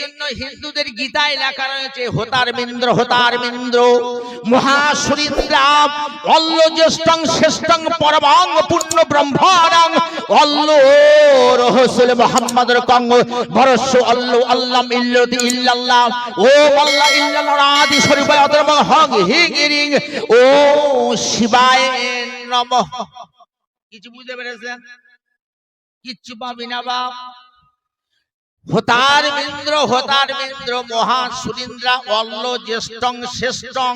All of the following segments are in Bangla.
জন্য হিন্দুদের গীতায় লেখা রয়েছে, হোতার মিন্দ্র হোতার মিন্দ্র মহাসুরিন্দ্রাম অল্ল জ্যেষ্ঠং শ্রেষ্ঠং পরমাং পূর্ণ ব্রহ্মাণং অল্ল রহসুল মোহাম্মদের কঙ্গ, ভরস্য অল্ল আল্লাম ইল্লতি ইল্লাল্লাহ, ও আল্লাহ ইল্লাল্লাহ আদি শরীফায় অতর্ম হং হিং ইরিং ও শিবায় নমঃ। কিছু বুঝতে পেরেছেন? কিচ্ছু পাবি না বাপ। হোতার মিন্দ্র হোতার মিন্দ্র মহা সুরিন্দ্রা অল্ল জ্যেষ্ঠং শ্রেষ্ঠং,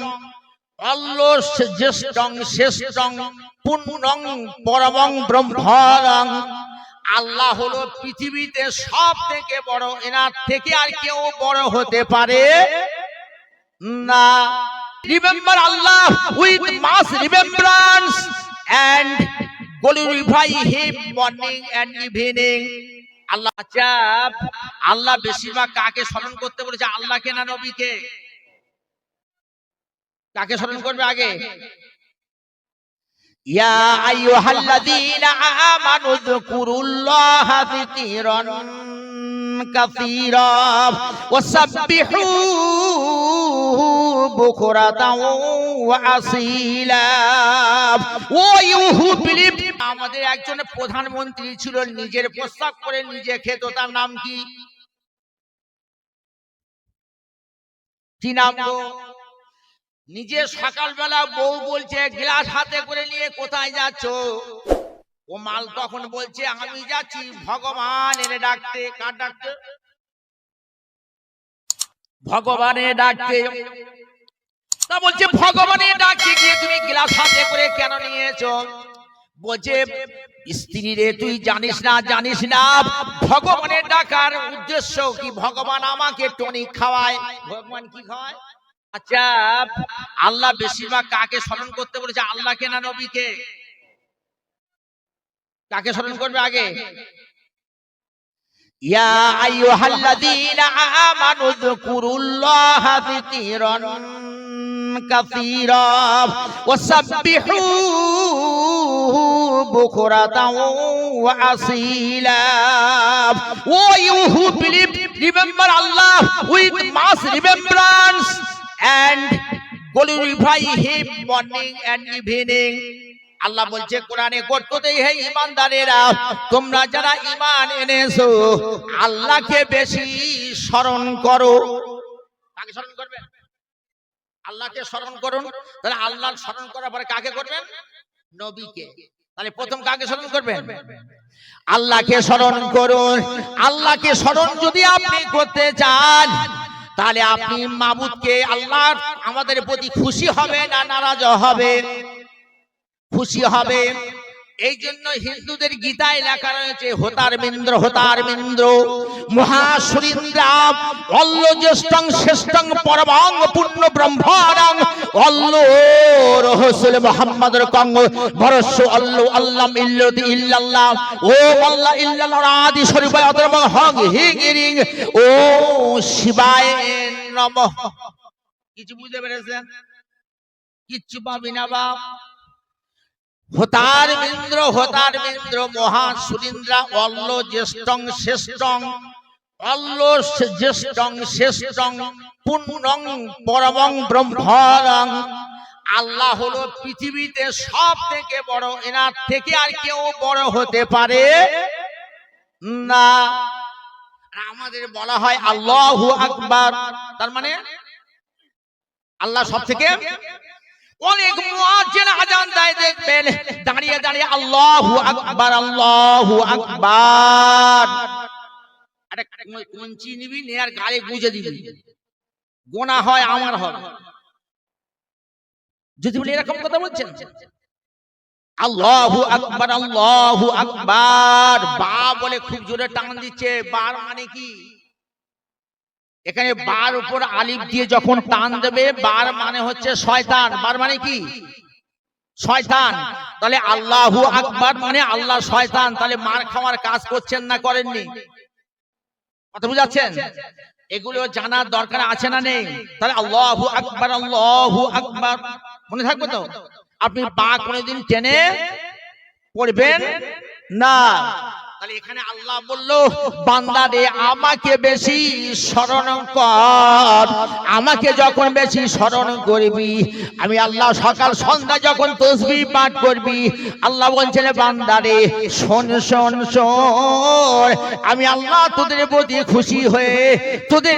অল্ল জ্যেষ্ঠং শ্রেষ্ঠং, পুণ্যং পরমং ব্রহ্মণং। আল্লাহ হলো পৃথিবীতে সব থেকে বড়, এনার থেকে আর কেউ বড় হতে পারে না। Remember Allah with much remembrance and glorify him morning and evening আল্লাহ চাপ। আল্লাহ বেশিরভাগ কাকে স্মরণ করতে বলেছে? আল্লাহকে না নবীকে? কাকে স্মরণ করবে আগে? ইয়া আইয়ুহাল্লাযীনা আমানু যকুরুল্লাহা যিকরান কাসীরা ওয়াসাব্বিহুহু বুকরাতাও ওয়া আসীলা। ও ইউ হু আমাদের একজন প্রধানমন্ত্রী ছিল, নিজের প্রস্তাব করে নিজে খেত, তার নাম কি? নাম? নিজে সকালবেলা বউ বলছে, গ্লাস হাতে করে নিয়ে কোথায় যাচ্ছ? ও মাল তখন বলছে, আমি যাচ্ছি ভগবান এনে ডাকতে। কার ডাকতে? ভগবানের ডাকতে। তা বলছে, ভগবানের ডাকতে গিয়ে তুমি গ্লাস হাতে করে কেন নিয়েছো বলছে স্ত্রী রে তুই জানিস না জানিস না ভগবানের ডাকার উদ্দেশ্য কি? ভগবান আমাকে টনিক খাওয়ায়। ভগবান কি খাওয়ায়? আচ্ছা আল্লাহ বেশিরভাগ কাকে স্মরণ করতে বলেছে? আল্লাহকে না নবীকে? কাকে স্মরণ করবে আগে? ইয়া আইয়ুহাল্লাযীনা আমানু যকুরুল্লাহা যিকরান কাসীরা ওয়াসাব্বিহুহু বুকরাতাও ওয়া আসীলা। O you who believe remember Allah with much remembrance and glorify him morning and evening আল্লাহ বলছে কোরআনে করতে হে ইমানদারেরা তোমরা যারা ইমান এনেছো আল্লাহকে বেশি স্মরণ করো। কাকে স্মরণ করবেন আল্লাহকে স্মরণ করুন। তাহলে আল্লাহ স্মরণ করার পরে কাকে করবেন? নবীকে। তাহলে প্রথম কাকে স্মরণ করবেন? আল্লাহকে স্মরণ করুন। আল্লাহকে স্মরণ যদি আপনি করতে চান তাহলে আপনি মাবুদকে আল্লাহ আমাদের প্রতি খুশি হবে না নারাজ হবে খুশি হবে। এই জন্য হিন্দুদের গীতায় লেখা রয়েছে, হোতার মিন্দ্র হোতার মিন্দ্র মহাসুরিন্দ্রাম অল্ল জ্যেষ্ঠং শ্রেষ্ঠং পরমাং পূর্ণ ব্রহ্মাণং, অল্ল রহসুল মোহাম্মদের কঙ্গ, ভরস্য অল্ল আল্লাম ইল্লতি ইল্লাল্লাহ, ও আল্লাহ ইল্লাল্লাহ আদি শরীফায় অতর্ম হং হিং ইরিং ও শিবায় নমঃ। কিছু বুঝতে পেরেছেন? কিচ্ছু পাবি না বাপ। হোতার মিন্দ্র হোতার মিন্দ্র মহা সুরিন্দ্রা অল্ল জ্যেষ্ঠং শ্রেষ্ঠং, অল্ল জ্যেষ্ঠং শ্রেষ্ঠং, পুণ্যং পরমং ব্রহ্মণং। আল্লাহ হলো পৃথিবীতে সব থেকে বড়, এনার থেকে আর কেউ বড় হতে পারে না। আমাদের বলা হয় আল্লাহু আকবার, তার মানে আল্লাহ সব থেকে অনেক মুয়াজ্জিন আজান দেয় দেখবেন দাঁড়িয়ে দাঁড়িয়ে আল্লাহু আকবার আল্লাহু আকবার। কঞ্চি নিবি? গায়ে গুজে দিবি। গোনা হয় আমার হবে যদি বলি এরকম কথা বলছেন? আল্লাহু আকবার আল্লাহু আকবার। বা বলে খুব জোরে টান দিচ্ছে বার মানে কি? এখানে বার উপর আলিফ দিয়ে যখন টান দেবে বার মানে হচ্ছে শয়তান। বার মানে কি? শয়তান। তাহলে আল্লাহু আকবার মানে আল্লাহ শয়তান। তাহলে মার খাওয়ার কাজ করছেন না করেননি? কথা বুঝাচ্ছেন? এগুলো জানার দরকার আছে না নেই? তাহলে আল্লাহু আকবার আল্লাহু আকবার। মনে থাকবে তো? আপনি বা কোনোদিন টেনে পড়বেন না। তাহলে এখানে আল্লাহ বলল, বান্দা রে, আমাকে বেশি স্মরণ কর। আমাকে যখন বেশি স্মরণ করবি, আমি আল্লাহ সকাল সন্ধ্যা যখন তসবি পাঠ করবি, আল্লাহ বলছেন, বান্দা রে, শোন শোন শোন। আমি আল্লাহ তোদের প্রতি খুশি হয়ে, তোদের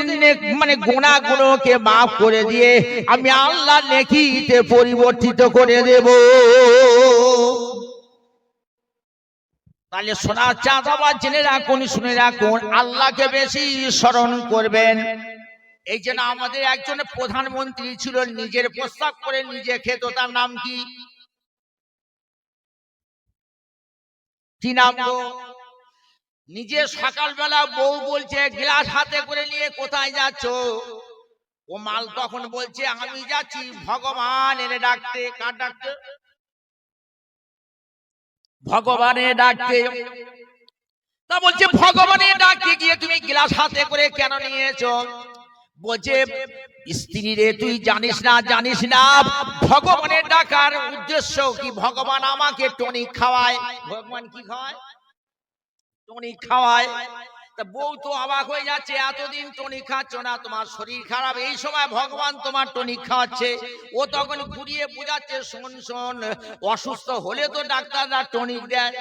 মানে গুণাগুলোকে মাফ করে দিয়ে, আমি আল্লাহ নেকিতে পরিবর্তিত করে দেব। তাহলে সোনা চাঁদ আবার জেনে রাখুন, শুনে রাখুন, আল্লাহকে বেশি স্মরণ করবেন। এই জন্য আমাদের একজন প্রধানমন্ত্রী ছিল, নিজের প্রস্তাব করে নিজে খেত, তার নাম কি? কি নাম নিজে সকালবেলা বউ বলছে, গ্লাস হাতে করে নিয়ে কোথায় যাচ্ছ? ও মাল তখন বলছে, আমি যাচ্ছি ভগবান এনে ডাকতে। কার ডাকতে? ভগবানের ডাকতে। তা বলছে ভগবানের ডাকতে গিয়ে তুমি গ্লাস হাতে করে কেন নিয়েছ? বলছে, স্ত্রী রে, তুই জানিস না জানিস না ভগবানের ডাকার উদ্দেশ্য কি? ভগবান আমাকে টনিক খাওয়ায়। ভগবান কি খাওয়ায়? টনিক খাওয়ায়। তা বউ তো অবাক হয়ে যাচ্ছে, এতদিন টনিক খাচ্ছ না, তোমার শরীর খারাপ। এই সময় ভগবান তোমার টনিক খাওয়াচ্ছে। ও তখন ঘুরিয়ে বোঝাচ্ছে, শোন শোন, অসুস্থ হলে তো ডাক্তাররা টনিক দেয়।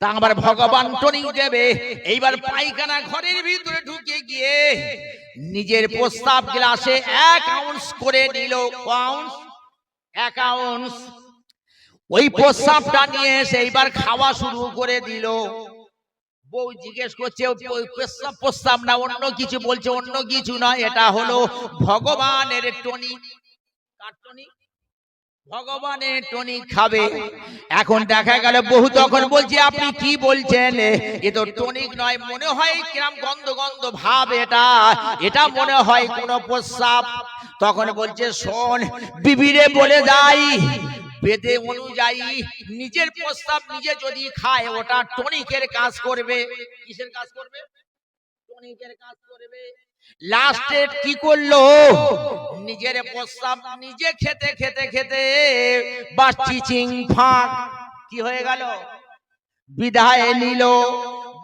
তা আবার ভগবান টনিক দেবে। এইবার পায়খানা ঘরের ভিতরে ঢুকে গিয়ে নিজের প্রস্তাব গ্লাসে এক আউন্স করে নিল। আউন্স এক আউন্স। ওই প্রস্তাবটা নিয়ে এসে এইবার খাওয়া শুরু করে দিল। বউ জিজ্ঞেস করছে প্রস্তাব প্রস্তাব না, অন্য কিছু? বলছে, অন্য কিছু নয় এটা হলো ভগবানের টনিক কার টনিক ভগবানের টনিক খাবে। এখন দেখা গেল বহু তখন বলছে, আপনি কি বলছেন? এ তো টনিক নয়, মনে হয় কিরাম গন্ধ গন্ধ ভাব এটা। এটা মনে হয় কোন প্রস্রাব তখন বলছে, শোন, বিবিরে বলে যাই বেদে অনুযায়ী নিজের প্রস্তাব নিজে যদি খায়, ওটা টনিকের কাজ করবে। কিসের কাজ করবে? টনিকের কাজ করবে। লাস্টে কি করল? নিজের প্রস্তাব নিজে খেতে খেতে খেতে বাচ্চি চিং ফাঁক কি হয়ে গেল? বিদায় নিল।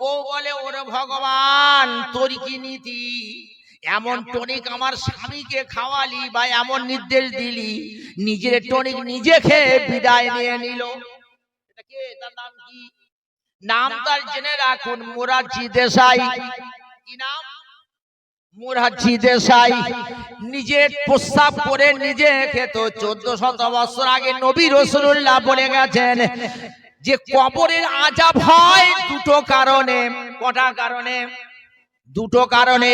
বউ বলে, ওরে ভগবান, তোর কি নীতি? এমন টনিক আমার স্বামীকে খাওয়ালি বা এমন নির্দেশ দিলি নিজের টনিক নিজে খেয়ে বিদায় নিয়ে নিল। নাম তার জেনে রাখুন মোরারজি দেশাই। কি নাম? মুরারজি দেশাই। নিজে প্রস্তাব করে নিজে খেত চোদ্দ শত বছর আগে নবী রসুল্লাহ বলে গেছেন যে কবরের আজাব হয় দুটো কারণে। কটা কারণে? দুটো কারণে।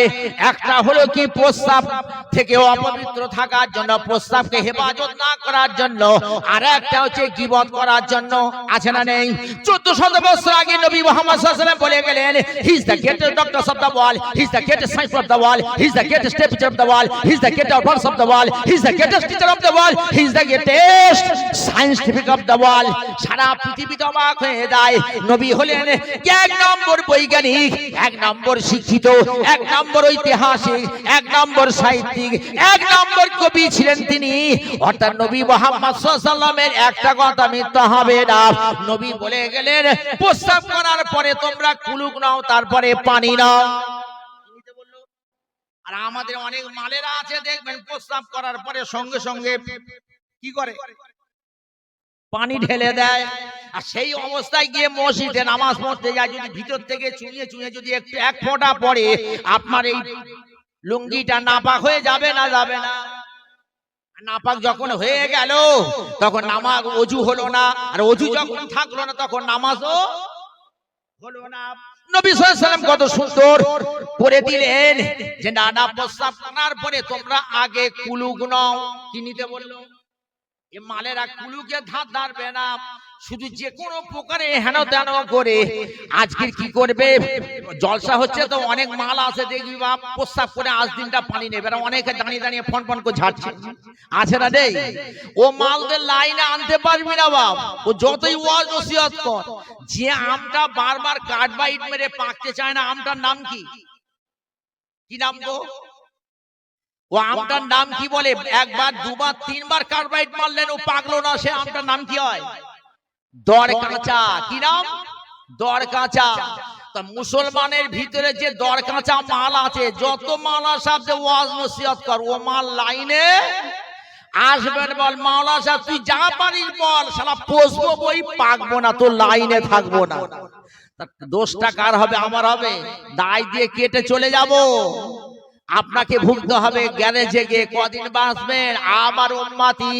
একটা হলো কি প্রস্তাব থেকে অপবিত্র থাকার জন্য, প্রস্তাবকে হেফাজত না করার জন্য। আর একটা হচ্ছে গিবত করার জন্য। আছে না নেই? চোদ্দ শত বছর আগে নবী মোহাম্মদ বলে গেলেন he is the doctor of the world he is the science of the world he is the of the world he is the of the world he is the teacher of the world he is the of the world সারা পৃথিবীতে অবাক হয়ে যায়। নবী হলেন এক নম্বর বৈজ্ঞানিক, এক নম্বর শিক্ষিত এক নম্বর ঐতিহাসিক এক নম্বর সাহিত্যিক এক নম্বর কবি ছিলেন তিনি। অর্থাৎ নবী মোহাম্মদ সাল্লামের একটা কথা মিথ্যা হবে না। নবী বলে গেলেন প্রস্তাব করার পরে তোমরা কুলুক নাও তারপরে পানি নাও। আর আমাদের অনেক মালেরা আছে দেখবেন প্রস্তাব করার পরে সঙ্গে সঙ্গে কি করে? পানি ঢেলে দেয়। আর সেই অবস্থায় গিয়ে মসজিদে নামাজ পড়তে যায়, যদি ভিতর থেকে চুঁয়ে চুঁয়ে যদি একটু এক ফোঁটা পড়ে, আপনার এই লুঙ্গিটা নাপাক হয়ে যাবে না যাবে না। নাপাক যখন হয়ে গেল, তখন নামাজ অজু হলো না। আর অজু যখন থাকল না, তখন নামাজও হলো না। নবী সাল্লাম কত সুন্দর করে দিলেন যে নানা প্রস্তাব টানার পরে তোমরা আগে কুলুক নাও। কি নিতে বলল? মালেরা কুলুকে ধার ধারবে না। শুধু যে কোনো প্রকারে হেন তেন করে। আজকের কি করবে? জলসা হচ্ছে তো অনেক মাল আছে দেখবি বাপ, প্রস্তাব করে আজ দিনটা পানি নেবে। আর অনেকে দাঁড়িয়ে দাঁড়িয়ে ফন ফন করে ঝাড়ছে। আছে না রে ও মালদের লাইনে আনতে পারবি না বাপ। ও যতই ওয়াজ ওসিয়ত কর। যে আমটা বারবার কাঠ বাইট মেরে পাকতে চায় না, আমটার নাম কি? কি নাম গো? ও আমটার নাম কি বলে? একবার, দুবার, তিনবার কার্বাইড মারলেন, ও পাকলো না, সে আমটার নাম কি হয়? দর কাঁচা। কি নাম? দর কাঁচা। তা মুসলমানের ভিতরে যে দর কাঁচা মাল আছে, যত মাল সাহেব ওয়াজ নসিহত কর, ও মাল লাইনে আসবেন বল মাওলা সাহেব তুই যা পারিস বল, শালা পোষবো বই, পাকবো না তো লাইনে থাকব না। দোষটা কার হবে? আমার হবে। দায় দিয়ে কেটে চলে যাব। আপনাকে ভুগতে হবে গ্যারেজে গিয়ে কদিন বাঁচবেন। আমার উম্মাতি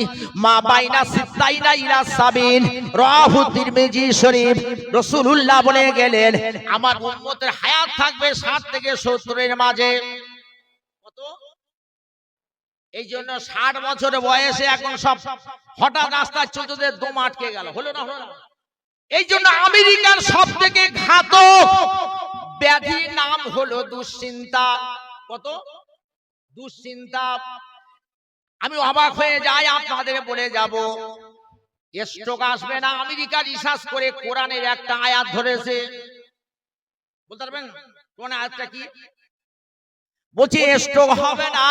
মা বাইনা সিদ্দাইনা ইলা সাবিন রাহু তিরমিজি শরীফ রাসূলুল্লাহ বলে গেলেন আমার উম্মতের হায়াত থাকবে 60 থেকে 70 এর মাঝে। কত? এই জন্য ষাট বছর বয়সে এখন সব হঠাৎ রাস্তায় চলতে দম আটকে গেল। হলো না হলো না? এই জন্য আমেরিকার সব থেকে ঘাতক ব্যাধির নাম হলো দুশ্চিন্তা। কত? দুশ্চিন্তা। আমি অবাক হয়ে যাই আপনাদের বলে যাব। স্ট্রোক আসবে না। আমেরিকা রিসার্চ করে কোরআনের একটা আয়াত ধরেছে। বলতে পারবেন? কোন আয়াতটা কি? বলছি স্ট্রোক হবে না।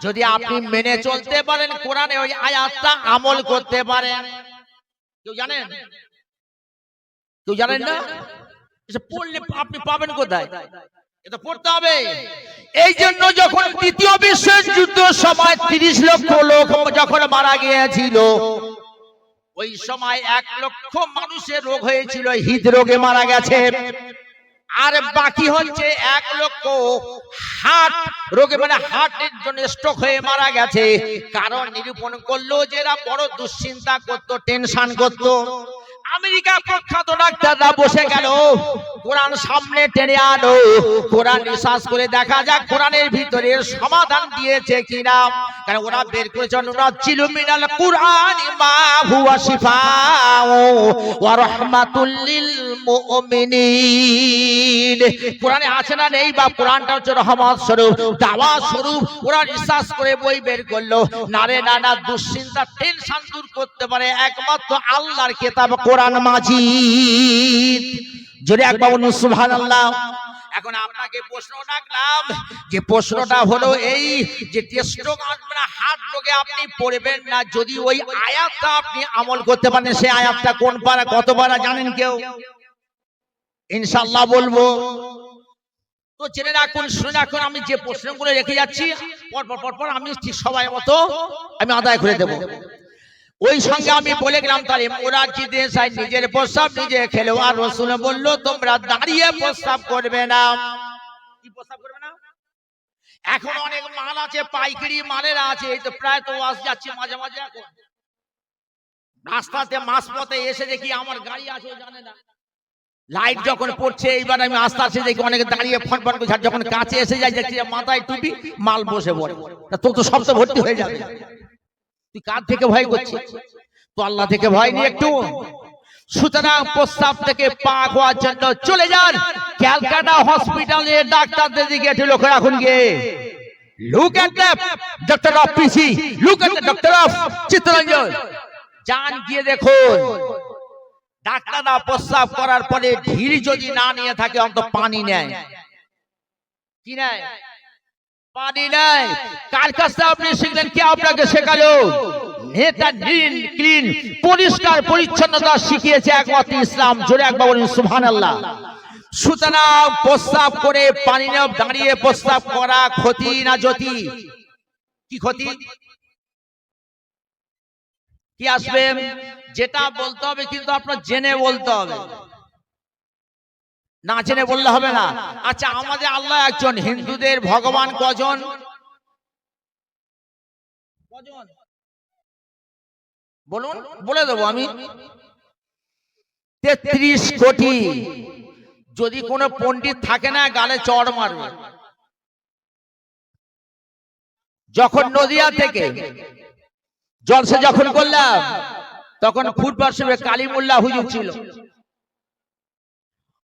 যদি আপনি মেনে চলতে পারেন কোরআনে ওই আয়াতটা আমল করতে পারেন। কেউ জানেন? কেউ জানেন না? পড়লে আপনি পাবেন কোথায়? এটা পড়তে হবে। এই জন্য যখন দ্বিতীয় বিশ্বযুদ্ধ সময় তিরিশ লক্ষ লোক যখন মারা গিয়েছিল, ওই সময় এক লক্ষ মানুষের রোগ হয়েছিল, হৃদরোগে মারা গেছে। আর বাকি হচ্ছে এক লক্ষ হার্ট রোগে মানে হার্টের জন্য স্ট্রোক হয়ে মারা গেছে। কারণ নিরূপণ করল যে এরা বড় দুশ্চিন্তা করতো টেনশন করতো। আমেরিকা প্রখ্যাত ডাক্তাররা বসে গেল। কোরআন সামনে টেনে আনো। কোরআন রিসার্চ করে দেখা যাক কোরআনের ভিতরে সমাধান দিয়েছে কিনা। কারণ ওরা বের করেছে? ছিল মিনাল কোরআন মা হুয়া শিফা ওয়া রাহমাতুল লিল মুমিনিন। কোরআনে আছে না নেই বা কোরআনটা হচ্ছে রহমত স্বরূপ। দাওয়া স্বরূপ। ওরা রিসার্চ করে বই বের করল। না রে না না দুশ্চিন্তা, টেনশন দূর করতে পারে। একমাত্র আল্লাহর কিতাব কোরআন মাজিদ। যদি একবার বলুন, সুবহানাল্লাহ। এখন আপনাকে প্রশ্ন রাখলাম, যে প্রশ্নটা হলো এই যে টেস্ট্রোক আসবে না হার্ট রোগে আপনি পড়বেন না। যদি ওই আয়াতটা আপনি আমল করতে পারেন, সেই আয়াতটা কোন পারা কত পারা জানেন কেউ? ইনশাআল্লাহ বলব। তো জেনে রাখুন, শুনে রাখুন, আমি যে প্রশ্নগুলো রেখে যাচ্ছি, পরপর পর পর পর আমি ঠিক সবাই মতো আমি আদায় করে দেব। ওই সঙ্গে আমি বলে গেলাম তাহলে মোরারজি দেশাই নিজের প্রস্তাব নিজে খেলো। আর রসুল বলল, তোমরা দাঁড়িয়ে প্রস্তাব করবে না। কি প্রস্তাব করবে না? এখন অনেক মাল আছে, পাইকারি মালের আছে, এই তো প্রায় তো আস যাচ্ছি মাঝে মাঝে এখন। রাস্তাতে মাস পথে এসে দেখি আমার গাড়ি আছে জানে না। লাইট যখন পড়ছে, এইবার আমি আস্তে আস্তে দেখি অনেকে দাঁড়িয়ে ফট ফট করে যখন কাছে এসে যায়, দেখছি মাথায় টুপি, মাল বসে পড়ে। তা তোর তো সবটা ভর্তি হয়ে যাবে। তুই কার থেকে ভয় করছিস? তো আল্লাহ থেকে ভয় নিয়ে একটু। সুতরাং প্রস্তাব থেকে পাক হওয়ার জন্য চলে যান। ক্যালকাটা হসপিটালে ডাক্তারদের দিকে একটু লক্ষ্য রাখুন গিয়ে। Look at the doctor of PC look at the doctor of Chittaranjan যান গিয়ে দেখুন। ডাক্তাররা প্রস্রাব করার পরে ঢিল যদি না নিয়ে থাকে অন্তত পানি নেয়। কি নেয়? পানি নেয়। কার কাছে আপনি শিখলেন কে আপনাকে শেখালো? নেতা নীল ক্লিন পরিষ্কার পরিচ্ছন্নতা শিখিয়েছে একমাত্র ইসলাম। জোরে একবার বলুন সুবহানাল্লাহ। সুতরাং প্রস্রাব করে পানি নেওয়া দাঁড়িয়ে প্রস্রাব করা ক্ষতি না জ্যোতি? কি ক্ষতি? কি আসবে? যেটা বলতে হবে কিন্তু আপনার জেনে বলতে হবে। না জেনে বললে হবে না। আচ্ছা আমাদের আল্লাহ একজন হিন্দুদের ভগবান কজন? কজন? বলুন বলে দেবো আমি। তেত্রিশ কোটি। যদি কোনো পণ্ডিত থাকে না গালে চড় মারবে। যখন নদিয়া থেকে জলসা যখন করলাম তখন ফুটবল হিসেবে কালিমুল্লাহ হুজুর ছিল।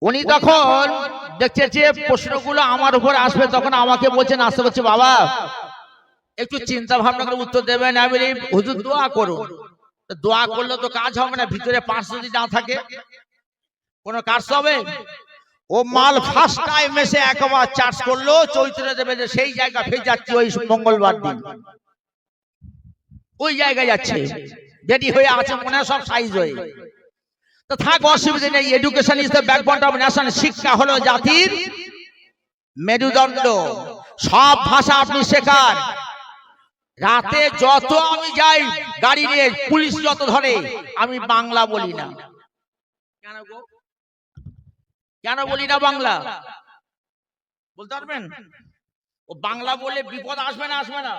উনি তখন দেখছে যে প্রশ্নগুলো আমার উপর আসবে, তখন আমাকে বলছেন, আসতে বলছে, বাবা, একটু চিন্তা ভাবনা করে উত্তর দেবেন। আমি হুজুর, দোয়া করুন। দোয়া করলে তো কাজ হবে না, ভিতরে পাঁচ যদি না থাকে, কোনো কাজ হবে? ও মাল ফার্স্ট টাইম এসে একবার চার্জ করল চৈত্র দেবে যে সেই জায়গা ফের যাচ্ছে, ওই মঙ্গলবার দিন। ওই জায়গায় যাচ্ছে। রেডি হয়ে আছে মনে সব সাইজ হয়ে তো থাক অসুবিধা নেই education is the backbone of nation শিক্ষা হলো জাতির মেরুদণ্ড। সব ভাষা আপনি শেখান রাতে যত আমি যাই গাড়ি নিয়ে পুলিশ যত ধরে আমি বাংলা বলি না। কেন কেন বলি না বাংলা? বলতে পারবেন? ও বাংলা বলে বিপদ আসবে না আসবে না।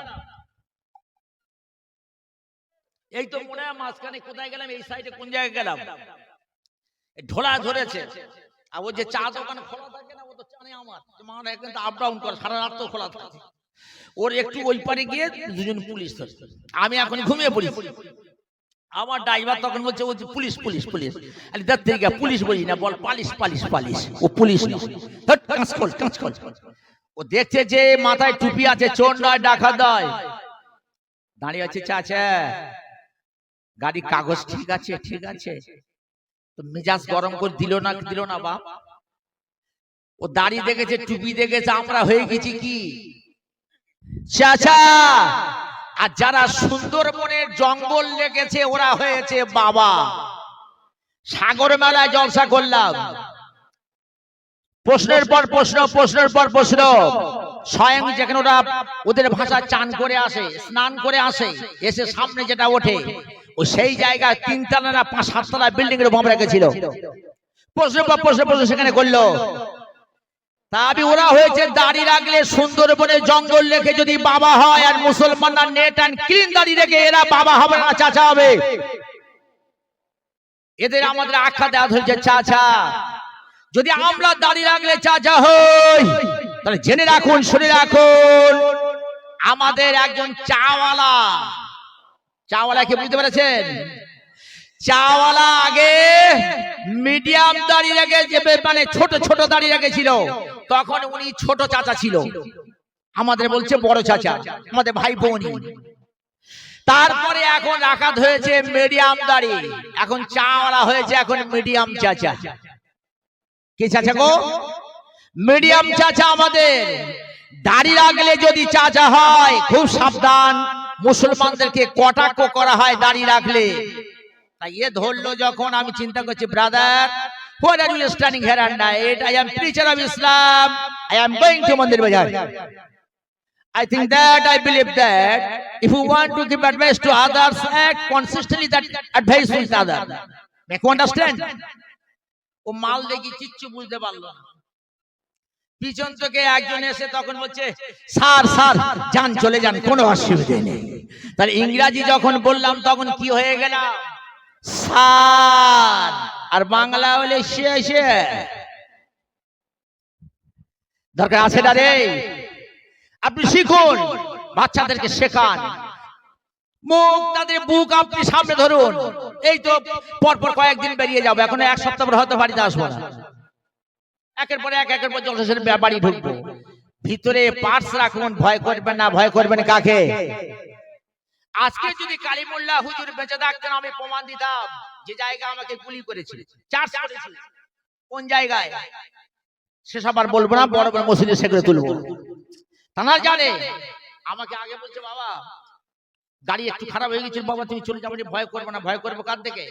এই তো মনে হয় মাঝখানে কোথায় গেলাম এই সাইডে কোন জায়গায় গেলাম? ঢোলা ধরেছে। আর ও যে চা দোকান খোলা থাকে না ও তো জানে আমার। তোমার কিন্তু আপ ডাউন করে সারা রাত তো খোলা থাকে। ওর একটু ওই পারে গিয়ে দুজন পুলিশ ধরে। আমি এখন ঘুমিয়ে পড়ি। আমার ড্রাইভার তখন বলছে বলছে পুলিশ পুলিশ পুলিশ। আরে দেখ থেকে পুলিশ বলি না বল পালিশ পালিশ পালিশ। ও পুলিশ হট, কাঁচ খোল কাঁচ খোল। ও দেখছে যে মাথায় টুপি আছে চোর নয় ডাকা দয় দাঁড়িয়ে আছে চাচা। গাড়ি কাগজ ঠিক আছে ঠিক আছে। তো মেজাজ গরম করে দিল না দিল না বাপ? ও দাড়ি দেখেছে টুপি দেখেছে আমরা হয়ে গেছি কি? চাচা! আর যারা সুন্দরবনের জঙ্গল লেগেছে ওরা হয়েছে বাবা। সাগর মেলায় জলসা করলাম। প্রশ্নের পর প্রশ্ন প্রশ্নের পর প্রশ্ন। স্বয়ং যেখানে ওরা ওদের ভাষা চান করে আসে স্নান করে আসে এসে সামনে যেটা ওঠে। ও সেই জায়গায় তিনতলা না পাঁচ সাততলা বিল্ডিং এর বোম রেখেছিল পর প্রশ্ন প্রশ্ন সেখানে করল। তা আমি ওরা হয়েছে দাড়ি রাখলে সুন্দরবনে জঙ্গল রেখে যদি বাবা হয় আর মুসলমানরা নেট অ্যান্ড ক্লিন দাড়ি রেখে এরা বাবা হবে না, চাচা হবে। এদের আমাদের আখ্যা দেওয়া হয়েছে চাচা, যদি আমরা দাড়ি রাখলে চাচা হই, তাহলে জেনে রাখুন, শুনে রাখুন, আমাদের একজন চাওয়ালা চাওয়ালা কি বুঝতে পেরেছেন? চাওয়ালা আগে মিডিয়াম দাড়ি রেখে যে মানে ছোট ছোট দাড়ি রেখেছিল, তখন উনি ছোট চাচা ছিল। আমাদের বলছে বড় চাচা, আমাদের ভাই বোনই তারপরে এখন রাখাত হয়েছে মিডিয়াম দাড়ি। এখন চাওয়ালা হয়েছে এখন মিডিয়াম চাচা। কি চাচা গো? মিডিয়াম চাচা আমাদের। দাড়ি রাখলে যদি চাচা হয়, খুব সাবধান। মুসলমানদেরকে কটাক্ষ করা হয় দাড়ি রাখলে তাই এ ধরলো যখন আমি চিন্তা করছি brother are you standing here at night? I am preacher of Islam. I am going to Mandir Bazar. I think that I believe that if you want to give advice to others, act consistently that advice with others. Make you understand? ও মাল দেখি কিচ্ছু বুঝতে পারল না পিছন থেকে একজন এসে তখন বলছে, স্যার স্যার, যান, চলে যান, কোনো অসুবিধে নেই। তাহলে ইংরাজি যখন বললাম, তখন কি হয়ে গেল? স্যার। আর বাংলা হলে সে দরকার আছে না রে? আপনি শিখুন, বাচ্চাদেরকে শেখান। মুখ, তাদের বুক, আপনি সামনে ধরুন। এই তো পরপর কয়েকদিন বেরিয়ে যাব, এখন এক সপ্তাহ হয়তো বাড়িতে আসব না। একের পরে এক, একের পর জলসের বাড়ি ঢুকবো। ভিতরে পার্স রাখুন ভয় করবেন না, ভয় করবেন কাকে? আজকে যদি কালিমুল্লাহ হুজুর বেঁচে থাকতেন, আমি প্রমাণ দিতাম যে জায়গা আমাকে গুলি করেছিল চার্জ করেছিল। কোন জায়গায়? সেসব আর বলব না, বড় বড় মসজিদে সেগুলো তুলবো। তারা জানে। আমাকে আগে বলছে, বাবা, গাড়ি একটু খারাপ হয়ে গেছিল, বাবা, তুমি চলে যাব ভয় করব না, ভয় করব কার দেখে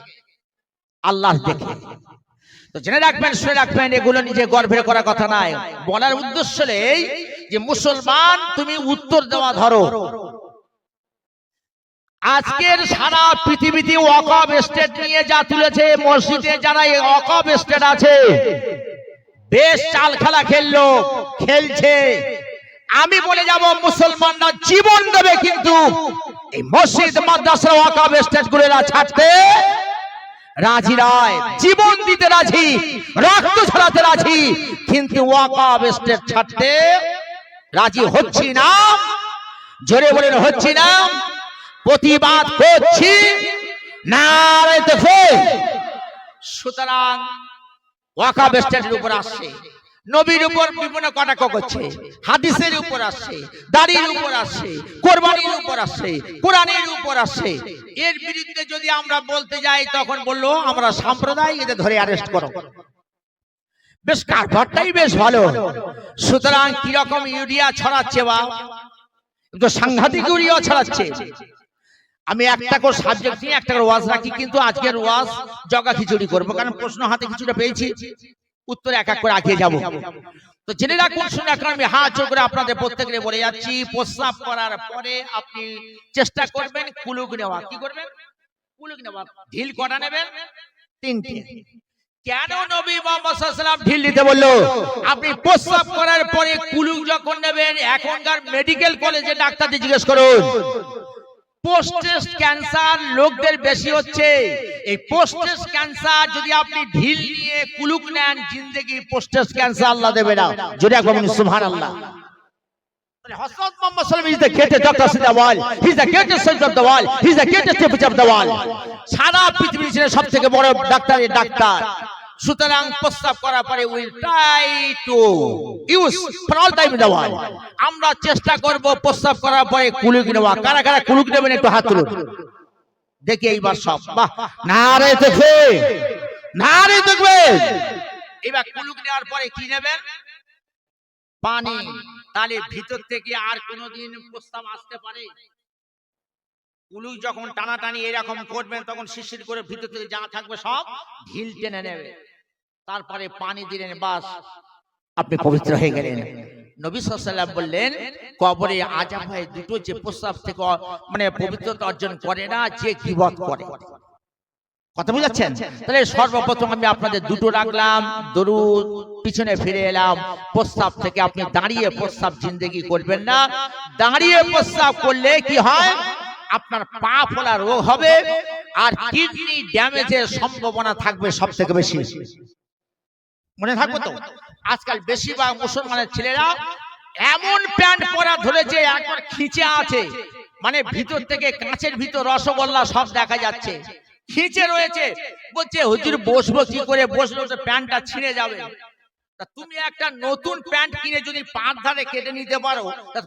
আল্লাহ দেখে। তো জেনে রাখবেন, শুনে রাখবেন, এগুলো নিজে গর্বের করা কথা নাই বলার উদ্দেশ্য এই যে মুসলমান, তুমি উত্তর দেওয়া ধরো। আজকের সারা পৃথিবীতে ওয়াকফ স্টেট নিয়ে যা তুলেছে, মসজিদে যারা এই ওয়াকফ স্টেট আছে। বেশ চাল খেলা খেললো, খেলছে। আমি বলে যাব, মুসলমানরা জীবন দেবে কিন্তু এই মসজিদ মাদ্রাসা ওয়াকফ স্টেট গুলোরা ছাড়তে রাজি নয়। জীবন দিতে রাজি, রক্ত ছড়াতে রাজি, কিন্তু ওয়াকাব স্টেট ছাড়তে রাজি হচ্ছি না। জোরে বলেন হচ্ছি না। প্রতিবাদ করছি। সুতরাং ওয়াকাব স্টেটের উপর আসছে। নবীর উপর বিভিন্ন কটাক্ষ করছে। হাদিসের উপর আসছে দাড়ির উপর আসছে কোরবানির উপর আসছে কোরআনের উপর আসছে। এর বিরুদ্ধে যদি আমরা বলতে যাই তখন বলল আমরা সাম্প্রদায়িক এদের ধরে অ্যারেস্ট করো। বেশ কারবারটাই বেশ ভালো। সুতরাং কীরকম ইউরিয়া ছড়াচ্ছে বা? তো সাংঘাতিক ইউরিয়া ছড়াচ্ছে। আমি একটা করে সাবজেক্ট নিয়ে একটা করে ওয়াজ রাখি কিন্তু আজকের ওয়াজ জগা খিচুড়ি করব কারণ প্রশ্ন হাতে কিছুটা পেয়েছি। উত্তরে এক এক করে আগিয়ে যাব। তো জেনে রাখুন শুনে রাখুন আমি হাত জোর করে আপনাদের প্রত্যেকে বলে যাচ্ছি প্রস্রাব করার পরে আপনি চেষ্টা করবেন কুলুক নেওয়া। কি করবেন? কুলুক নেওয়া। ঢিল কটা নেবেন? তিনটে। কেন নবী মোহাম্মদ ঢিল দিতে বলল? আপনি প্রস্রাব করার পরে কুলুক যখন নেবেন এখনকার মেডিকেল কলেজে ডাক্তারদের জিজ্ঞেস করুন। পোস্টেস্ট ক্যান্সার লোকদের বেশি হচ্ছে। এই পোস্টেস্ট ক্যান্সার যদি আপনি ঢিল নিয়ে কুলুক নেন, জিন্দগি পোস্টেস্ট ক্যান্সার আল্লাহ দেবে না। যদি একবার সুহান আল্লাহ হসরত মোহাম্মদ সাল্লাল্লাহু আলাইহি is the greatest doctor of the is the greatest surgeon of the world he is the greatest বড় ডাক্তার এই ডাক্তার সুতরাং প্রস্তাব করার পরে will try to use for time world আমরা চেষ্টা করব প্রস্তাব করার পরে কুলুক নেওয়া। কারা কারা কুলুক নেবেন একটু হাত তুলুন। দেখি এইবার সব। বাহ না রে দেখবে না রে দেখবে। এবার কুলুক নেওয়ার পরে কি নেবেন? পানি। তাহলে ভিতর থেকে আর কোনোদিন প্রস্তাব আসতে পারে। কুলুক যখন টানাটানি এরকম করবেন, তখন শিশির করে ভিতর থেকে যা থাকবে সব ঢিল টেনে নেবে। তারপরে পানি দিলেন বাস। আপনি পবিত্র হয়ে গেলেন। নবী সাল্লাম বললেন কবরে আজাব হয় দুটো যে প্রস্তাব থেকে মানে পবিত্রতা অর্জন করে না যে গিবত করে। কথা বুঝাচ্ছেন তাহলে সর্বপ্রথম আমি আপনাদের দুটো রাখলাম দরুদ পিছনে ফিরে এলাম প্রস্তাব থেকে আপনি দাঁড়িয়ে প্রস্তাব জিন্দেগি করবেন না। দাঁড়িয়ে প্রস্তাব করলে কি হয়? আপনার পা ফোলা রোগ হবে আর কিডনি ড্যামেজের সম্ভাবনা থাকবে সব থেকে বেশি। মনে থাকবে তো? আজকাল বেশিরভাগ মুসলমানের ছেলেরা এমন প্যান্ট পরা ধরেছে, একবার খিচে আছে। মানে ভিতর থেকে কাঁচের ভিতর রসগোল্লা সব দেখা যাচ্ছে। খিচে রয়েছে। বলছে, হুজুর, বসবো কি করে? বসবো তো প্যান্টটা ছিঁড়ে যাবে। তুমি একটা নতুন প্যান্ট কিনে যদি পাঁচ ধারে কেটে নিতে পারো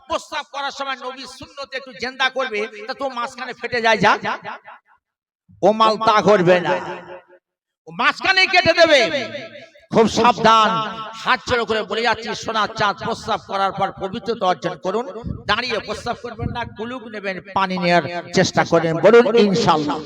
প্রস্তাব করার সময় নবী শূন্যতে একটু জেন্দা করবে, তা তো মাঝখানে ফেটে যায় যা। ও মাল তা করবে না। মাঝখানে কেটে দেবে। খুব সাবধান। হাত চড়ো করে বলে যাচ্ছি সোনা চাঁদ প্রস্তাব করার পর পবিত্রতা অর্জন করুন। দাঁড়িয়ে প্রস্তাব করবেন না কুলুক নেবেন, পানি নেওয়ার চেষ্টা করেন। বলুন, ইনশাল্লাহ।